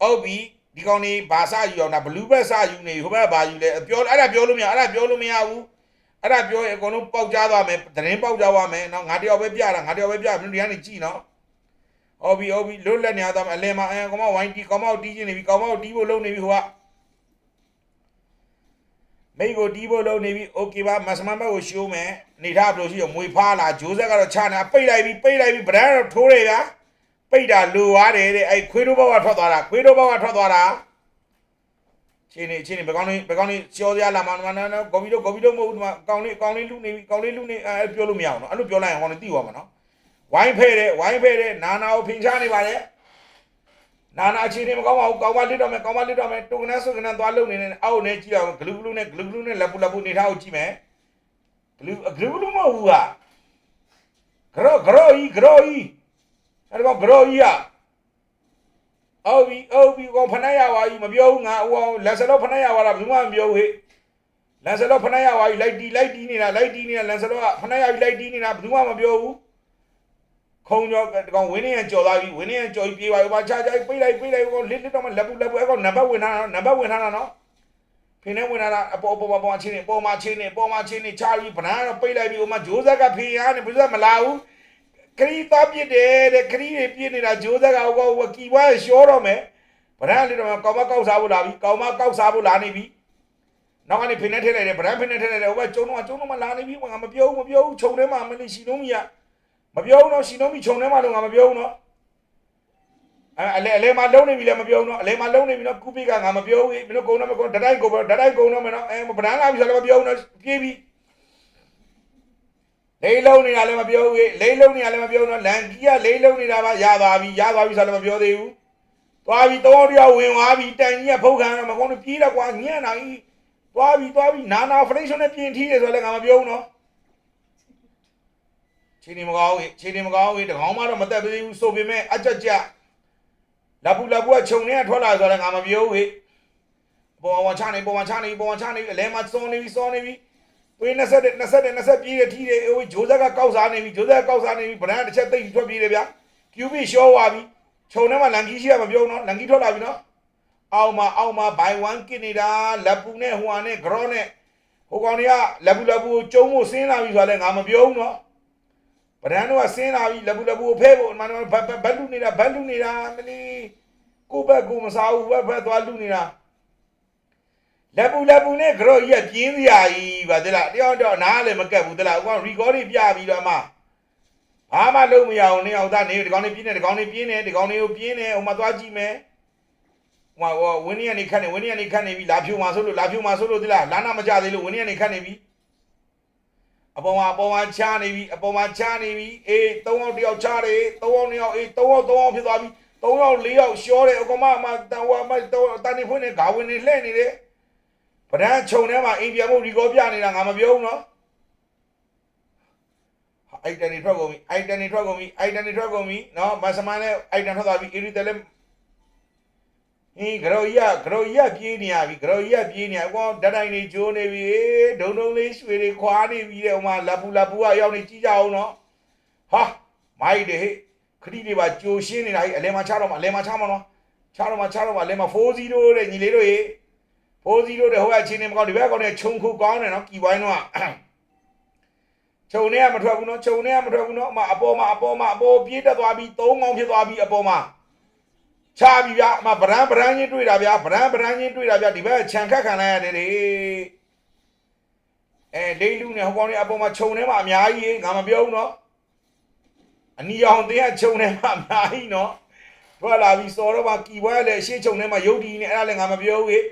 ဟုတ်ပြီဒီကောင်နေဘာစယူအောင်ဒါဘလူးဘက်စယူနေဟိုဘက်ဘာယူလဲပြောအဲ့ဒါပြောလို့မရအဲ့ဒါပြောလို့မရဘူးအဲ့ဒါပြောရင်အကုန်လုံးပေါက်ကြသွားမယ်သတင်းပေါက်ကြသွားမယ်နော်ငါတယောက်ပဲပြတာငါတယောက်ပဲပြမင်းတို့ဒီကနေကြည့်နော်ဟုတ်ပြီဟုတ်ပြီလွတ်လက်နေရသွားမယ်အလဲမှာအဲကောင်မဝိုင်းတီကောင်မတီးချင်းနေပြီကောင်မတီးဖို့လုပ်နေပြီဟိုကမိကိုတီးဖို့လုပ်နေပြီโอเคပါမဆမန်ဘက်ကိုရှိုးမယ်နေထားဘယ်လိုရှိရမွေဖားလာဂျိုးဆက်ကတော့ချနေတာပိတ်လိုက်ပြီပိတ်လိုက်ပြီဗရန်တော့ထိုးတယ်ဗျာ ပိတ်တာလိုသွားတယ်တဲ့အဲ့ခွေးတို့ဘောကထွက်သွားတာခွေးတို့ဘောကထွက်သွားတာချင်းနေချင်းနေဘယ်ကောင်းလေးဘယ်ကောင်းလေးရှောစရာလာမနော်နော်ကော်ပီတို့ကော်ပီတို့မဟုတ်ဘူးဒီမှာကောင်းလေးကောင်းလေးလူနေပြီကောင်းလေးလူနေအဲပြောလို့မရအောင်နော်အဲ့လိုပြောလိုက်ရင်ဟောနေသိသွားမှာနော်ဝိုင်းဖဲတယ်ဝိုင်းဖဲတယ်နာနာကိုဖင်ချနေပါလေနာနာချင်းနေမကောင်းပါဘူးကောင်းပါလစ်တော့မယ်ကောင်းပါလစ်တော့မယ်တုံကနေဆုကနေသွားလုံနေနေအောက်နေကြည့်အောင်ဂလူဂလူနဲ့ဂလူဂလူနဲ့လက်ပူလက်ပူနေထားကိုကြည့်မယ်ဂလူဂလူဂလူမဟုတ်ဘူးကဂရောဂရောကြီးဂရောကြီး အဲ့တော့ဘရောကြီးอ่ะအော်ဘီအော်ဘီကောင်ဖနှက်ရပါကြီးမပြောဘူးငါဟိုလက်စလောဖနှက်ရပါလားဘယ်သူမှမပြောဘူးဟဲ့လက်စလောဖနှက်ရပါကြီးလိုက်တီလိုက်တီနေတာလိုက်တီနေတာလက်စလောကဖနှက်ရပြီးလိုက်တီနေတာဘယ်သူမှမပြောဘူးခုံကြောကောင်ဝင်းနေရကြော်သွားပြီဝင်းနေရကြော်ပြီးပြေးပါဘာချာချာပိတ်လိုက်ပိတ်လိုက်ကောင်လစ်လစ်တော့မလက်ပူလက်ပူအဲ့ကောင်နံပါတ်ဝင်ထားတာနံပါတ်ဝင်ထားတာနော်ဖင်းနေဝင်လာတာအပေါ်ပေါ်ပေါ်ပေါ်ချင်းနေပေါ်မှာချင်းနေပေါ်မှာချင်းနေချာပြီးဗနာတော့ပိတ်လိုက်ပြီးဟိုမှာဂျိုးဇက်ကဖေးရနေဘယ်သူမှမလာဘူး ခရီးသားပြစ်တယ်တဲ့ခရီးတွေပြစ်နေတာဂျိုးဇက်ကဟိုကကီဝါရှောတော့မယ်ဗရန်လေးတော့ကောင်မကောက်စားဖို့လာပြီကောင်မကောက်စားဖို့လာနေပြီနောက်ကနေဖိနေထည့်လိုက်တယ်ဗရန်ဖိနေထည့်လိုက်တယ်ဟိုဘကျုံတော့ကျုံတော့မလာနေပြီငါမပြောဘူးမပြောဘူးခြုံထဲမှာမလေးရှိလုံးမီရမပြောဘူးတော့ရှိလုံးမီခြုံထဲမှာတော့ငါမပြောဘူးနော်အဲအလဲအလဲမှာလုံးနေပြီလည်းမပြောဘူးနော်အလဲမှာလုံးနေပြီနော်ကူပိကငါမပြောဘူးမင်းတို့ကုန်းတော့မကုန်းတတိုင်းကုန်းတတိုင်းကုန်းတော့မယ်နော်အဲဗရန်လာပြီဆိုလည်းမပြောဘူးနော်ပြေးပြီ လေးလုံးနေတာလည်းမပြောဘူးလေလေးလုံးနေတာလည်းမပြောဘူးနော်လန်ကြီးကလေးလုံးနေတာပါရသွားပြီရသွားပြီဆိုလည်းမပြောသေးဘူးသွားပြီတော့တယောက်ဝင်သွားပြီတန်ကြီးကဖုတ်ခံတော့မကောင်းလို့ပြေးတော့ကွာညံ့တာကြီးသွားပြီသွားပြီနာနာဖရိတ်ရှင်နဲ့ပြင်ထီးတယ်ဆိုလည်းငါမပြောဘူးနော်ချင်းနေမကောင်းဘူးချင်းနေမကောင်းဘူးတကောင်မှတော့မတက်သေးဘူးဆိုပေမဲ့အကြက်ကြလက်ပူလက်ပူကခြုံနေကထွက်လာဆိုလည်းငါမပြောဘူးဟေ့ပေါ်မှာချနေပေါ်မှာချနေပေါ်မှာချနေအလဲမှာစောနေပြီစောနေပြီ ဝေး20 20 20ပြေးတယ်ထီးတယ်ဟိုဂျိုးဇက်ကကောက်စားနေပြီဂျိုးဇက်ကကောက်စားနေပြီဗရန်တစ်ချက်သိပ်ထွက်ပြေးတယ်ဗျာကျူဘီရှော့သွားပြီခြုံထဲမှာလန်ကီရှိရမပြောနော်လန်ကီထွက်လာပြီနော်အောက်မှာအောက်မှာဘိုင်1ကစ်နေတာလက်ပူနဲ့ဟိုဟာနဲ့ဂရောနဲ့ဟိုကောင်တွေကလက်ပူလက်ပူကျုံဖို့ဆင်းလာပြီဆိုတော့လည်းငါမပြောဘူးနော်ဗရန်တို့ကဆင်းလာပြီလက်ပူလက်ပူကိုဖဲဖို့မန်ဘတ်ဘတ်လူနေတာဘတ်လူနေတာမလီကိုဘက်ကိုမစားဘူးဘက်ဘက်သွားလူနေတာ လက်ပူလက်ပူနဲ့ကြော့ကြီးကပြင်းစရာကြီးပါတလားတယောက်တော့နားလည်းမကက်ဘူးတလားဥကောင် record တွေပြပြီးတော့မှဘာမှလုပ်မရအောင်နေအောင်သားနေဒီကောင်လေးပြင်းနေဒီကောင်လေးပြင်းနေဒီကောင်လေးကိုပြင်းနေဟိုမှာသွားကြည့်မယ်ဟိုဟိုဝင်းနေကနေခတ်နေဝင်းနေကနေခတ်နေပြီလာဖြူမှာဆိုလို့လာဖြူမှာဆိုလို့တလားလာနာမကြသေးလို့ဝင်းနေကနေခတ်နေပြီအပေါ်မှာအပေါ်မှာချားနေပြီအပေါ်မှာချားနေပြီအေး၃ယောက်တစ်ယောက်ချားတယ်၃ယောက်နှစ်ယောက်အေး၃ယောက်၃ယောက်ဖြစ်သွားပြီ၃ယောက်၄ယောက်ရှောတယ်အကောင်မအမတန်ဝါမတန်နေဖွင့်နေဂါဝင်နေလှဲ့နေတယ် ပဒန်းခြုံထဲမှာအိမ်ပြန်ဖို့ဒီကောပြနေတာငါမပြောဘူးနော်အိုက်တန်နေထွက်ကုန်ပြီအိုက်တန်နေထွက်ကုန်ပြီအိုက်တန်နေထွက်ကုန်ပြီနော်မဆမန်နဲ့အိုက်တန်ထွက်သွားပြီအီရီတယ်လည်းဟင်းဂရောကြီးကဂရောကြီးကပြေးနေရပြီဂရောကြီးကပြေးနေရကောဓာတ်တိုင်းနေကျိုးနေပြီဒုံဒုံလေးရွှေတွေခွာနေပြီတဲ့ဟိုမှာလပူလပူကရောက်နေကြည့်ကြအောင်နော်ဟာမိုက်တယ်ဟဲ့ခရီးတွေပါကြိုရှင်းနေတာဟဲ့အလဲမှာချတော့မှာအလဲမှာချမှာနော်ချတော့မှာချတော့မှာအလဲမှာ4-0တဲ့ညီလေးတို့ ဟဲ့ဖိုးစီတို့တဲ့ဟိုကချင်းနေမကောင်းဒီဘက်ကောင်နဲ့ခြုံခုကောင်းတယ်နော်ကီဝိုင်းတော့ခြုံနေကမထွက်ဘူးနော်ခြုံနေကမထွက်ဘူးနော်အမအပေါ်မှာအပေါ်မှာအပေါ်ပြေးတက်သွားပြီးသုံးမောင်ဖြစ်သွားပြီးအပေါ်မှာချပြီဗျအမဗရန်ဗရန်ချင်းတွေ့တာဗျဗရန်ဗရန်ချင်းတွေ့တာဗျဒီဘက်ခြံခတ်ခံလိုက်ရတယ်လေအဲလိမ့်လူနဲ့ဟိုကောင်တွေအပေါ်မှာခြုံနေမှာအများကြီးငါမပြောဘူးနော်အနီအောင်တင်းကခြုံနေမှာအများကြီးနော်ထွက်လာပြီးစောတော့မှကီဝိုင်းလည်းရှေ့ခြုံနေမှာရုပ်ဒီနဲ့အဲ့ဒါလည်းငါမပြောဘူးဟေ့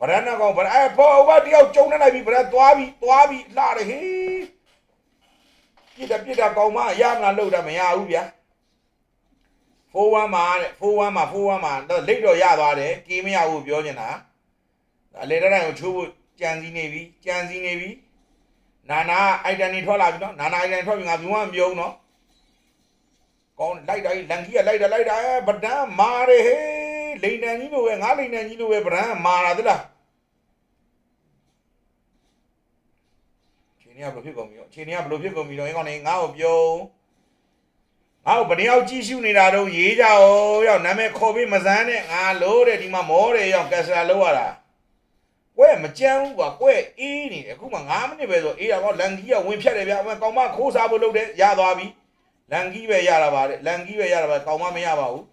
ဗရန်နာကောင်ဗရန်အဲဘောဘာတယောက်ကျုံနေလိုက်ပြီဗရန်သွားပြီသွားပြီလှတယ်ဟေးပြစ်တာပြစ်တာကောင်မရမလားလို့တာမရဘူးဗျာ4-1မှာတဲ့4-1မှာ4-1မှာတော့လိတ်တော့ရသွားတယ်ကေးမရဘူးပြောနေတာအလေတိုင်းကိုချိုးဖို့ကြံစည်နေပြီကြံစည်နေပြီနာနာအိုက်တန်နေထွက်လာပြီနော်နာနာအိုက်တန်ထွက်ပြီငါဘူးမှမပြောဘူးနော်ကောင်းလိုက်တိုင်းလန်ကြီးကလိုက်တာလိုက်တာဗဒန်မာတယ်ဟေး လိန်တန်ကြီးလိုပဲငါလိန်တန်ကြီးလိုပဲဗဒန်မာတာသလားခြေနေကဘယ်လိုဖြစ်ကုန်ပြီတော့ခြေနေကဘယ်လိုဖြစ်ကုန်ပြီတော့အင်းကောင်နေငါ့ကိုပြုံးငါ့ကိုဘယ်နှယောက်ကြည့်ရှုနေတာတော့ရေးကြအောင်ရောက်နာမည်ခေါ်ပြီးမစမ်းနဲ့ငါလို့တဲ့ဒီမှာမောတယ်ရောက်ကက်စရာလောက်ရတာကွဲမကြမ်းဘူးကွာကွဲအေးနေတယ်အခုမှ9မိနစ်ပဲဆိုအေးတာကောလန်ကြီးကဝင်ဖြတ်တယ်ဗျအမကောင်မခိုးစားဖို့လုပ်တယ်ရသွားပြီလန်ကြီးပဲရတာပါတဲ့လန်ကြီးပဲရတာပါကောင်မမရပါဘူး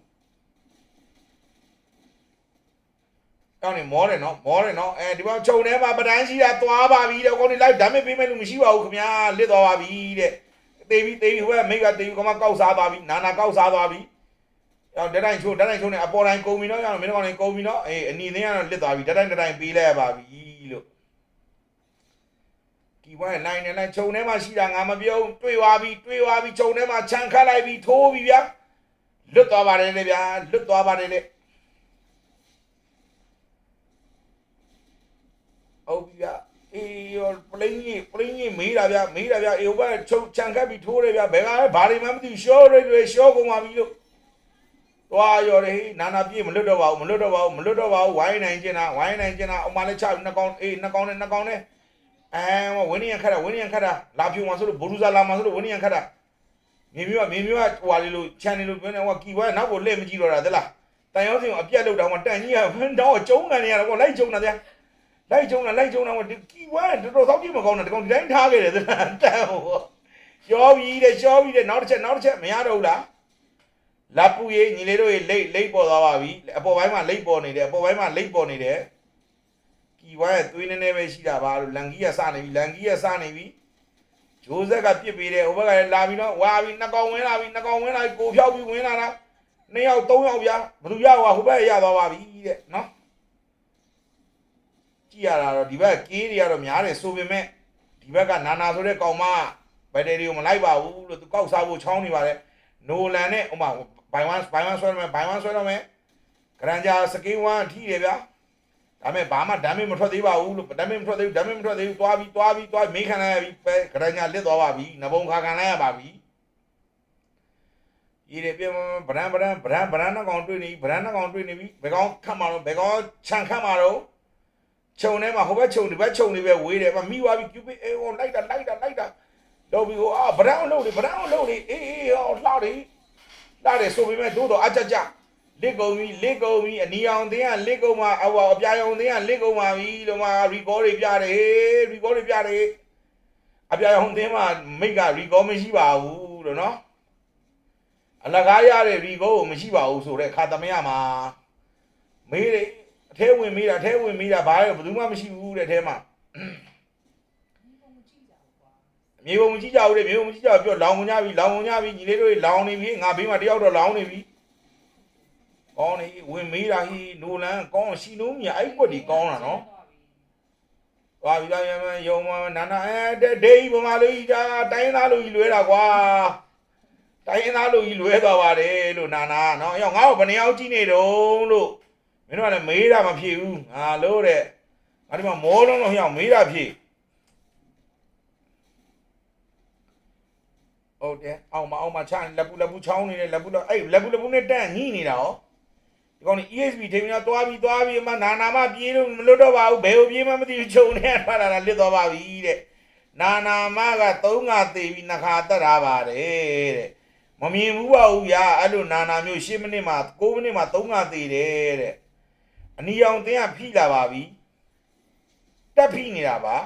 ကောင်းနေမောတယ်နော်မောတယ်နော်အဲဒီမှာခြုံထဲမှာပဒန်းရှိတာသွားပါပြီတဲ့ကောင်းနေလိုက်ဓာတ်မပေးမဲ့လူမရှိပါဘူးခင်ဗျာလစ်သွားပါပြီတဲ့တေးပြီးတေးပြီးဟိုကမိတ်ကတေးပြီးကမကောက်စားသွားပြီနာနာကောက်စားသွားပြီအောင်တက်တိုင်းချိုးတက်တိုင်းချိုးနေအပေါ်တိုင်းကုန်ပြီနော်ရအောင်မင်းကောင်လေးကုန်ပြီနော်အေးအနီသင်းကတော့လစ်သွားပြီတက်တိုင်းတက်တိုင်းပေးလိုက်ရပါပြီလို့ဒီဘွားနိုင်နေလိုက်ခြုံထဲမှာရှိတာငါမပြောတွေ့သွားပြီတွေ့သွားပြီခြုံထဲမှာခြံခတ်လိုက်ပြီထိုးပြီဗျာလွတ်သွားပါတယ်လေဗျာလွတ်သွားပါတယ်လေ ဟုတ်ပြီဗျာအေးရောပလင်းကြီးပလင်းကြီးမေးတာဗျမေးတာဗျအေဟိုဘက်ချုပ်ချန်ခတ်ပြီးထိုးတယ်ဗျဘယ်ကလဲဘာတွေမှမသိရှော့ရတွေရှော့ကုန်ပါပြီလို့သွားရော်တယ်ဟေးနာနာပြေးမလွတ်တော့ပါဘူးမလွတ်တော့ပါဘူးမလွတ်တော့ပါဘူးဝိုင်းနိုင်ကျင်တာဝိုင်းနိုင်ကျင်တာအမလေးချပြီးနှစ်ကောင်အေးနှစ်ကောင်နဲ့နှစ်ကောင်နဲ့အဲဝင်းနေရခတ်တာဝင်းနေရခတ်တာလာဖြူမှာဆိုလို့ဘူရူဇာလာမှာဆိုလို့ဝင်းနေရခတ်တာမြေမျိုးကမြေမျိုးကဟိုဟာလေးလို့ချန်နေလို့ပြောနေဟိုကကီဝဲနောက်ကိုလှည့်မကြည့်တော့တာသလားတန်ရောစင်ကိုအပြက်လောက်တောင်မှတန်ကြီးကဖန်တော့ကျုံးကန်နေရတော့လိုက်ကျုံတာဗျာ လိုက်ကြုံတာလိုက်ကြုံတာဒီကီဝါတော်တော်သောက်ကြည့်မကောင်းတာဒီကောင်ဒီတိုင်းထားခဲ့တယ်သလားတန်ဟိုရှောပြီးတဲ့ရှောပြီးတဲ့နောက်တစ်ချက်နောက်တစ်ချက်မရတော့ဘူးလားလက်ပူရေးညီလေးတို့ရေလိတ်လိတ်ပေါ်သွားပါပြီအပေါ်ပိုင်းမှာလိတ်ပေါ်နေတယ်အပေါ်ပိုင်းမှာလိတ်ပေါ်နေတယ်ကီဝါရဲ့သွေးနည်းနည်းပဲရှိတာပါလို့လန်ကြီးကစနေပြီလန်ကြီးကစနေပြီဂျိုးဆက်ကပြစ်ပေးတယ်ဟိုဘက်ကလည်းလာပြီးတော့ဝါပြီးနှစ်ကောင်ဝင်လာပြီနှစ်ကောင်ဝင်လာပြီကိုဖြောက်ပြီးဝင်လာတာနှစ်ယောက်သုံးယောက်ဗျာဘယ်သူရဟိုဟိုဘက်ရသွားပါပြီတဲ့နော် ကြည့်ရတာတော့ဒီဘက်ကေးတွေကတော့များတယ်ဆိုပေမဲ့ဒီဘက်ကနာနာဆိုတဲ့ကောင်မဘက်တရီကိုမလိုက်ပါဘူးလို့သူကောက်စားဖို့ချောင်းနေပါတယ်နိုလန်နဲ့ဥမာဘိုင်ဝမ်ဘိုင်ဝမ်ဆွဲတော့မယ်ဘိုင်ဝမ်ဆွဲတော့မယ်ဂရန်ဂျာစကင်းဝမ်ထိတယ်ဗျာဒါပေမဲ့ဘာမှဒမ်းမမထွက်သေးပါဘူးလို့ဒမ်းမမထွက်သေးဘူးဒမ်းမမထွက်သေးဘူးသွားပြီးသွားပြီးသွားမေးခံလိုက်ရပြီပဲဂရန်ဂျာလစ်သွားပါပြီနဘုံခါခံလိုက်ရပါပြီရေပြပြဗရန်ဗရန်ဗရန်ဗရန်နှကောင်တွေ့နေဗရန်နှကောင်တွေ့နေပြီဘယ်ကောင်ခတ်မှာတော့ဘယ်ကောင်ခြံခတ်မှာတော့ ခြုံထဲမှာဟိုဘက်ခြုံဒီဘက်ခြုံနေပဲဝေးတယ်မမိသွားပြီကျူပစ်အေးဟိုလိုက်တာလိုက်တာလိုက်တာတော့ပြီးဟိုအာဗရောင်းလို့လေဗရောင်းလို့လေအေးအေးဟောလှတယ်လှတယ်ဆိုပေမဲ့တို့တော့အကြကြလက်ကုံပြီလက်ကုံပြီအနီအောင်တင်းကလက်ကုံမှာအဝအပြာရောင်တင်းကလက်ကုံမှာပြီလို့မှရီကောတွေပြတယ်ရီကောတွေပြတယ်အပြာရောင်တင်းမှာမိတ်ကရီကောမရှိပါဘူးလို့နော်အလကားရတဲ့ရီကောကိုမရှိပါဘူးဆိုတဲ့ခါသမယမှာမေးတယ်အ ထဲဝင်မိတာအထဲဝင်မိတာဘာလဲဘယ်သူမှမရှိဘူးတဲ့အထဲမှာမြေပုံမကြည့်ကြဘူးတဲ့မြေပုံမကြည့်ကြဘူးပြောလောင်ကုန်ကြပြီလောင်ကုန်ကြပြီညီလေးတို့လောင်နေပြီငါဘေးမှာတယောက်တော့လောင်နေပြီကောင်းနေဝင်မိတာဟိနိုလန်ကောင်းရှိလို့မြအဲ့ကွက်ဒီကောင်းတာနော်သွားပြီလားယမယုံမနာနာအဲဒေဒေးဗမာလူကြီးဒါတိုင်းသားလူကြီးလွဲတာကွာတိုင်းသားလူကြီးလွဲသွားပါတယ်လို့နာနာနော်အယောငါ့ကိုဘယ်နှယောက်ကြည့်နေတုံးလို့ မင်းတို့ကလည်းမေးတာမဖြစ်ဘူးငါလို့တဲ့ငါဒီမှာမောလုံးလုံးဟျောင်းမေးတာဖြစ်ဟုတ်တယ်အောင်မအောင်မချမ်းလက်ပူလက်ပူချောင်းနေတယ်လက်ပူလက်အဲ့လက်ပူလက်ပူနဲ့တန့်ညှိနေတာဟောဒီကောင်นี่ ESP ထိန်းနေတာသွားပြီးသွားပြီးမှနာနာမပြေးလို့မလွတ်တော့ပါဘူးဘယ်လိုပြေးမှမသိဘူးခြုံနေထွက်လာတာလစ်သွားပါပြီတဲ့နာနာမကသုံးငါသေးပြီးနှခါတက်တာပါတယ်တဲ့မမြင်ဘူးပါဘူးဗျာအဲ့လိုနာနာမျိုး10မိနစ်မှ9မိနစ်မှသုံးငါသေးတယ်တဲ့ အနီအောင်တင်းကဖိလာပါပြီတက်ဖိနေတာပါ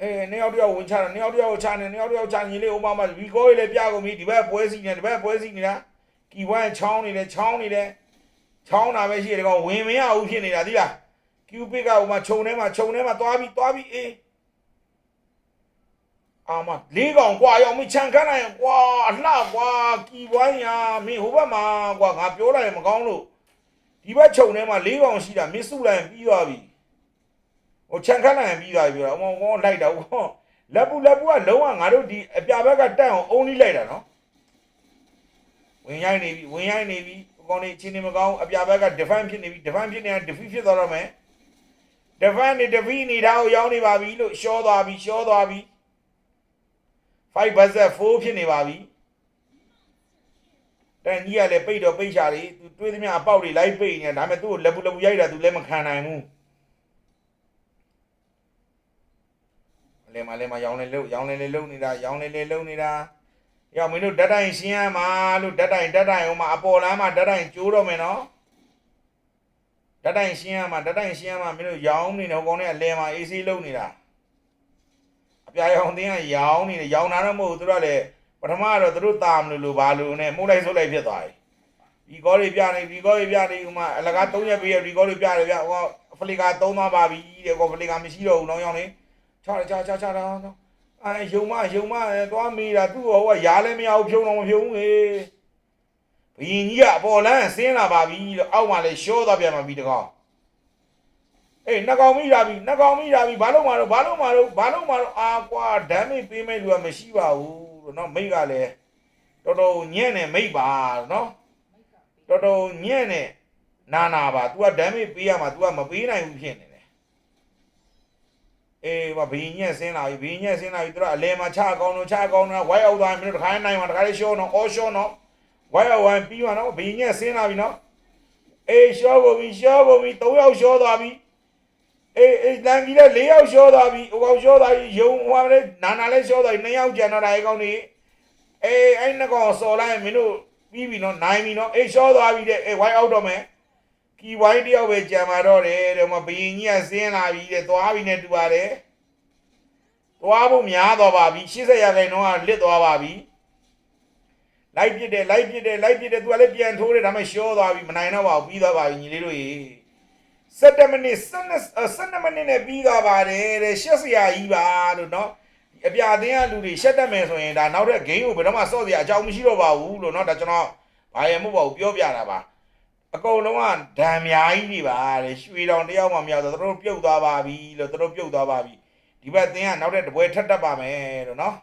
အဲနှစ်ယောက်တယောက်ဝင်ချတာနှစ်ယောက်တယောက်ချနေနှစ်ယောက်တယောက်ချညီလေးဥပမာဗီကိုလေးပြကုန်ပြီဒီဘက်ပွဲစီနေဒီဘက်ပွဲစီနေတာကီဝိုင်းချောင်းနေတယ်ချောင်းနေတယ်ချောင်းတာပဲရှိတယ်ကောင်ဝင်မရဘူးဖြစ်နေတာသိလားကျူပစ်ကဥမာခြုံထဲမှာခြုံထဲမှာသွားပြီးသွားပြီးအေး အာမလေးကောင်ကွာရောက်မိခြံခန်းလိုက်ကွာအလှကွာကီဝိုင်းညာမင်းဟိုဘက်မှာကွာငါပြောလိုက်ရင်မကောင်းလို့ဒီဘက်ခြုံထဲမှာလေးကောင်ရှိတာမင်းစုလိုက်ရင်ပြီးသွားပြီဟိုခြံခန်းလိုက်ရင်ပြီးသွားပြီပြောတာအမောင်ကောလိုက်တာဟောလက်ပူလက်ပူကလုံးဝငါတို့ဒီအပြဘက်ကတက်အောင်အုံးလေးလိုက်တာနော်ဝင်ရိုင်းနေပြီဝင်ရိုင်းနေပြီဟိုကောင်နေချင်းနေမကောင်းအပြဘက်က defense ဖြစ်နေပြီ defense ဖြစ်နေတာ defeat ဖြစ်သွားတော့မယ် defense နေ defeat နေတာကိုရောက်နေပါပြီလို့ရှောသွားပြီရှောသွားပြီ 5 budget 4ဖြစ်နေပါပြီတန်ကြီးကလည်းပိတ်တော့ပိတ်ချလေသူတွေးသမျှအပေါက်တွေလိုက်ပိတ်နေဒါပေမဲ့သူ့ကိုလက်ပူလက်ပူရိုက်တာသူလည်းမခံနိုင်ဘူးလလဲမလဲမရောင်းလဲလို့ရောင်းလဲလဲလုံးနေတာရောင်းလဲလဲလုံးနေတာရောက်မင်းတို့ဓာတ်တိုင်ရှင်းရမှာလို့ဓာတ်တိုင်ဓာတ်တိုင်ဟိုမှာအပေါ်လမ်းမှာဓာတ်တိုင်ကျိုးတော့မယ်နော်ဓာတ်တိုင်ရှင်းရမှာဓာတ်တိုင်ရှင်းရမှာမင်းတို့ရောင်းနေတယ်ဟိုကောင်ကအလဲမှာအေးဆေးလုံးနေတာအ ပြာရောင်တင်းကရောင်းနေတယ်ရောင်းတာတော့မဟုတ်ဘူးသူတို့ကလည်းပထမကတော့သူတို့တာမလို့လို့ဘာလို့နဲ့မှုတ်လိုက်ဆုတ်လိုက်ဖြစ်သွားတယ်ဒီကောတွေပြနေဒီကောတွေပြနေဥမာအလကား3ရက်ပြည့်ဒီကောတွေပြတယ်ဗျဟိုဖလီကာသုံးသွားပါပြီတဲ့ကောဖလီကာမရှိတော့ဘူးတော့ရောင်းနေချာချာချာချာတော့အဲယုံမယုံမသွားမိတာသူ့ဟိုကရားလည်းမရဘူးဖြုံတော့မဖြုံဘူးလေဘယင်ကြီးကအပေါ်လန်းဆင်းလာပါပြီလို့အောက်မှာလည်းရှောသွားပြန်ပါပြီတကောင် အေးနှကောင်မိတာပြီနှကောင်မိတာပြီဘာလို့မတော့ဘာလို့မတော့ဘာလို့မတော့အာကွာဒမ်းမိပေးမဲ့လူကမရှိပါဘူးလို့နော်မိတ်ကလည်းတော်တော်ညံ့နေမိတ်ပါနော်တော်တော်ညံ့နေနာနာပါ तू ကဒမ်းမိပေးရမှာ तू ကမပေးနိုင်ဘူးဖြစ်နေတယ်အေးဘာဘီညက်ဆင်းလာပြီဘီညက်ဆင်းလာပြီသူကအလဲမှာချအကောင်းတော့ချအကောင်းတော့ဝိုက်အောင်သွားရင်မင်းတို့တစ်ခါနိုင်မှာတစ်ခါလေးရှောတော့အော်ရှောတော့ဝိုက်အောင်ဝိုင်းပြီးမှာနော်ဘီညက်ဆင်းလာပြီနော်အေးရှောကုန်ပြီရှောကုန်ပြီ၃ယောက်ရှောသွားပြီ အေးအေးတန်ကြီးလည်း၄ယောက်ရှောသွားပြီဟိုကောင်ရှောသွားပြီယုံဟိုကလည်းနာနာလည်းရှောသွားပြီ၂ယောက်ကျန်တော့တာအဲကောင်နေအေးအဲ့နှစ်ကောင်စော်လိုက်ရင်မင်းတို့ပြီးပြီနော်နိုင်ပြီနော်အေးရှောသွားပြီတဲ့အေးဝိုက်အောင်တော့မယ်ကီဝိုင်းတယောက်ပဲကြံมาတော့တယ်တဲ့မဘယင်ကြီးကဆင်းလာပြီတဲ့သွားပြီနဲ့တူပါတယ်သွားဖို့များသွားပါပြီ80ရာခိုင်နှုန်းကလစ်သွားပါပြီလိုက်ပြစ်တယ်လိုက်ပြစ်တယ်လိုက်ပြစ်တယ်သူကလည်းပြန်ထိုးတယ်ဒါပေမဲ့ရှောသွားပြီမနိုင်တော့ပါဘူးပြီးသွားပါပြီညီလေးတို့ရေ 7မိနစ်7 7မိနစ်နဲ့ပြီးသွားပါတယ်တဲ့80ရာကြီးပါလို့เนาะအပြာအသင်းကလူတွေရှက်တတ်မယ်ဆိုရင်ဒါနောက်တဲ့ game ကိုဘယ်တော့မှစော့စရာအကြောင်းမရှိတော့ပါဘူးလို့เนาะဒါကျွန်တော်ဘာရမို့ပါဘူးပြောပြတာပါ အကုန်လုံးကဓာန်များကြီးနေပါတဲ့ရွှေတောင်တယောက်မှမရောက်တော့သူတို့ပြုတ်သွားပါပြီလို့သူတို့ပြုတ်သွားပါပြီဒီဘက်သင်းကနောက်တဲ့တပွဲထပ်တက်ပါမယ်လို့နော်